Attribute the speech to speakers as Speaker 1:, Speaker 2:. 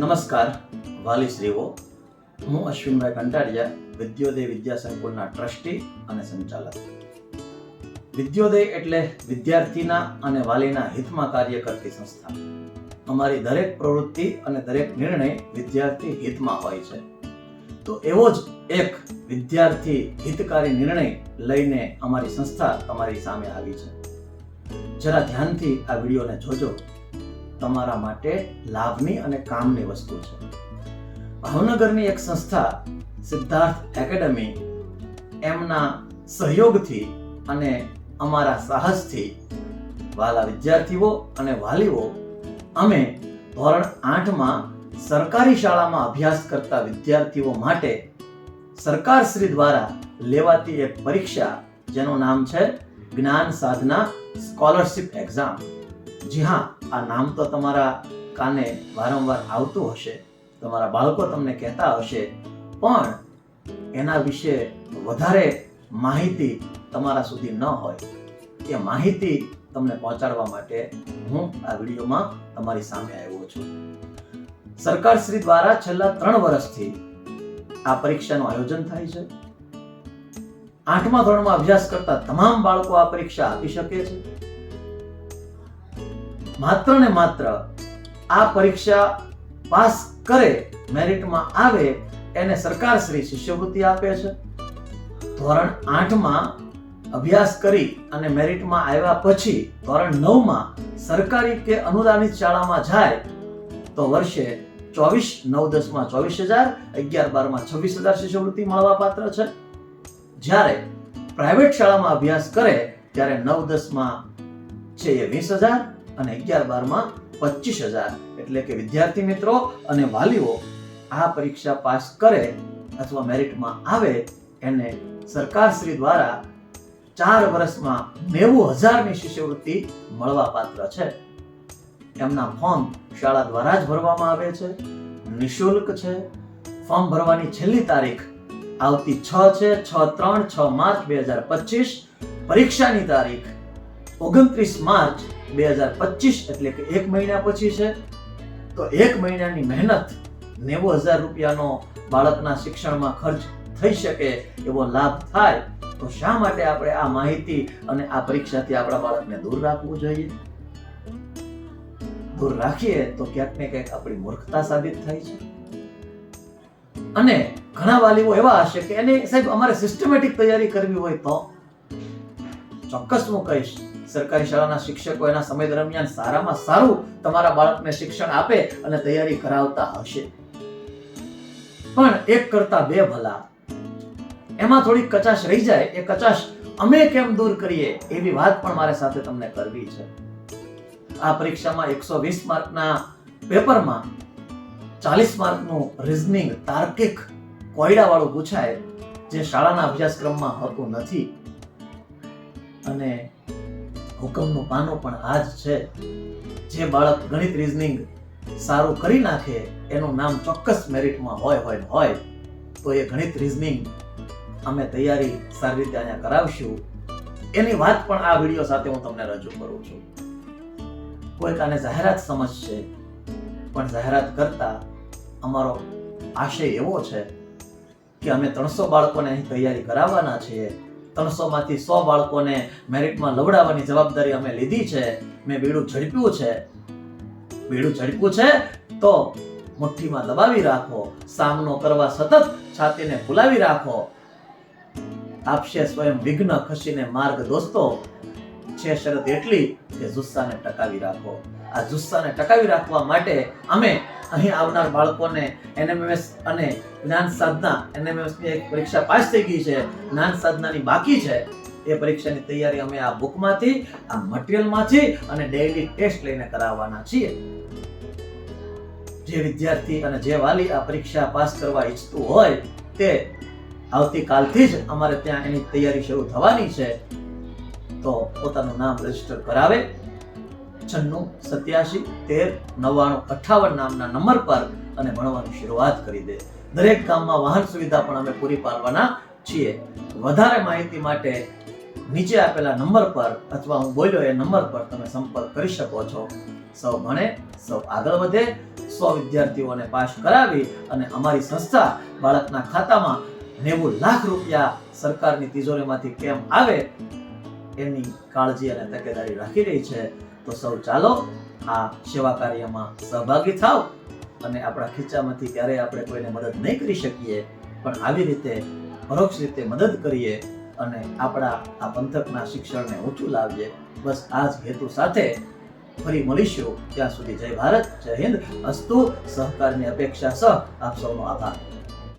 Speaker 1: નમસ્કાર, વાલી શ્રીઓ. હું અશ્વિનભાઈ કંટાળિયા, વિદ્યોદય વિદ્યા સંકુલના ટ્રસ્ટી અને સંચાલક. વિદ્યોદય એટલે વિદ્યાર્થીના અને વાલીના હિતમાં કાર્ય કરતી સંસ્થા. અમારી દરેક પ્રવૃત્તિ અને દરેક નિર્ણય વિદ્યાર્થી હિતમાં હોય છે. તો એવો જ એક વિદ્યાર્થી હિતકારી નિર્ણય લઈને અમારી સંસ્થા તમારી સામે આવી છે. જરા ધ્યાનથી આ વિડીયોને જોજો. તમારા માટે લાભની અને કામની વસ્તુ છે. ભાવનગરની એક સંસ્થા, સિદ્ધાર્થ એકેડમી, એમના સહયોગથી અને અમારા સાહસથી વાલા વિદ્યાર્થીઓ અને વાલીઓ અમે ધોરણ આઠમાં સરકારી શાળામાં અભ્યાસ કરતા વિદ્યાર્થીઓ માટે સરકારશ્રી દ્વારા લેવાતી એક પરીક્ષા, જેનું નામ છે જ્ઞાન સાધના સ્કોલરશિપ એક્ઝામ. જી હા, આ નામ તો તમારા કાને વારંવાર આવતું હશે, તમારા બાળકો તમને કહેતા હશે, પણ એના વિશે વધારે માહિતી તમારા સુધી ન હોય. એ માહિતી તમને પહોંચાડવા માટે હું આ વિડીયોમાં તમારી સામે આવ્યો છું. સરકાર શ્રી દ્વારા છેલ્લા ત્રણ વર્ષથી આ પરીક્ષાનું આયોજન થાય છે. આઠમા ધોરણમાં અભ્યાસ કરતા તમામ બાળકો આ પરીક્ષા આપી શકે છે. માત્ર ને માત્ર આ પરીક્ષા પાસ કરે, મેરિટમાં આવે, એને સરકાર શ્રી શિષ્યવૃત્તિ આપે છે. ધોરણ આઠમાં અભ્યાસ કરી અને મેરિટમાં આવ્યા પછી ધોરણ નવમાં સરકારી કે અનુદાનિત શાળામાં જાય, તો વર્ષે ચોવીસ, નવ, દસમાં ચોવીસ હજાર, અગિયાર, બારમાં છવ્વીસ હજાર શિષ્યવૃત્તિ મળવા પાત્ર છે. જ્યારે પ્રાઇવેટ શાળામાં અભ્યાસ કરે, ત્યારે નવ, દસમાં છે એ વીસ હજાર અને અગિયાર બારમાં પચીસ હજાર. એટલે કે વિદ્યાર્થી મિત્રો અને વાલીઓ આ પરીક્ષા પાસ કરે અથવા મેરિટમાં આવે, એને સરકારશ્રી દ્વારા ચાર વર્ષમાં નેવું હજારની શિષ્યવૃત્તિ મળવા પાત્ર છે. એમના ફોર્મ શાળા દ્વારા જ ભરવામાં આવે છે. નિઃશુલ્ક છે. ફોર્મ ભરવાની છેલ્લી તારીખ આવતી છ છે, છ ત્રણ, છ માર્ચ બે હજાર પચીસ. પરીક્ષાની તારીખ ઓગણત્રીસ માર્ચ બે હજાર પચીસ એટલે કે એક મહિના પછી છે, તો એક મહિનાની મહેનત નેવું હજાર રૂપિયાનો બાળકના શિક્ષણમાં ખર્ચ થઈ શકે એવો લાભ થાય, તો શા માટે આપણે આ માહિતી અને આ પરીક્ષાથી આપણા બાળકને દૂર રાખવું જોઈએ? દૂર રાખીએ તો ક્યાંક ને ક્યાંક આપણી મૂર્ખતા સાબિત થાય છે. અને ઘણા વાલીઓ એવા હશે કે એને સાહેબ અમારે સિસ્ટમેટિક તૈયારી કરવી હોય તો ચોક્કસ હું કહીશ સરકારી શાળાના શિક્ષકો એના સમય દરમિયાન સારામાં સારું તમારા બાળકને શિક્ષણ આપે અને તૈયારી કરાવતા હશે. પણ એક કરતા બે ભલા. એમાં થોડી કચાશ રહી જાય, એ કચાશ અમે કેમ દૂર કરીએ એવી વાત પણ મારે સાથે તમને કરવી છે. આ પરીક્ષામાં એકસો વીસ માર્કના પેપરમાં ચાલીસ માર્કનું રિઝનિંગ તાર્કિક કોયડાવાળું પૂછાય, જે શાળાના અભ્યાસક્રમમાં હોતું નથી. અને હુકમનું પાનું પણ આ જ છે. જે બાળક ગણિત રિઝનિંગ સારું કરી નાખે, એનું નામ ચોક્કસ મેરિટમાં હોય હોય હોય, તો એ ગણિત રિઝનિંગ અમે તૈયારી સારી રીતે અહીંયા કરાવશું. એની વાત પણ આ વીડિયો સાથે હું તમને રજૂ કરું છું. કોઈક આને જાહેરાત સમજશે, પણ જાહેરાત કરતા અમારો આશય એવો છે કે અમે ત્રણસો બાળકોને અહીં તૈયારી કરાવવાના છીએ. ત્રણસો માંથી સો બાળકોને મેરિટમાં લવડાવવાની જવાબદારી અમે લીધી છે. મેં બીડું ઝડપ્યું છે. બીડું ઝડપ્યું છે તો મુઠ્ઠીમાં દબાવી રાખો. સામનો કરવા સતત છાતીને ફુલાવી રાખો. આપશે સ્વયં વિઘ્ન ખસીને માર્ગ દોસ્તો છે શરત એટલી કે જુસ્સાને ટકાવી રાખો. આ જુસ્સાને ટકાવી રાખવા માટે અમે અહીં આવનાર બાળકોને એનએમએસ અને જ્ઞાન સાધના એનએમએસની એક પરીક્ષા પાસ થઈ ગઈ છે. જ્ઞાન સાધનાની બાકી છે. એ પરીક્ષાની તૈયારી અમે આ બુકમાંથી, આ મટીરિયલમાંથી અને ડેઈલી ટેસ્ટ લઈને કરાવવાના છીએ. જે વિદ્યાર્થી અને જે વાલી આ પરીક્ષા પાસ કરવા ઈચ્છતું હોય તે આવતીકાલથી જ અમારે ત્યાં એની તૈયારી શરૂ થવાની છે. તો પોતાનું નામ રજિસ્ટર કરાવે. છન્નું સત્યાસી, તેર, નવ્વાણું, અઠાવન નામના નંબર પર અને ભણવાની શરૂઆત કરી દે. દરેક ગામમાં વાહન સુવિધા પણ અમે પૂરી પાડવાના છીએ. વધારે માહિતી માટે નીચે આપેલા નંબર પર અથવા હું બોલ્યો એ નંબર પર તમે સંપર્ક કરી શકો છો. સૌ ભણે, સૌ આગળ વધે, સો વિદ્યાર્થીઓને પાસ કરાવી અને અમારી સંસ્થા બાળકના ખાતામાં નેવું લાખ રૂપિયા સરકારની તિજોરીમાંથી કેમ આવે એની કાળજી અને તકેદારી રાખી રહી છે. તો સૌ ચાલો આ સેવા કાર્યમાં સહભાગી થાવ અને આપણા ખીચામાંથી ક્યારેય આપણે કોઈને મદદ નહીં કરી શકીએ, પણ આવી રીતે પરોક્ષ રીતે મદદ કરીએ અને આપણા આ પંથકના શિક્ષણને ઊંચું લાવીએ. બસ આ જ હેતુ સાથે ફરી મળીશું. ત્યાં સુધી જય ભારત, જય હિન્દ. અસ્તુ, સહકારની અપેક્ષા સહ આપ સૌનો આભાર.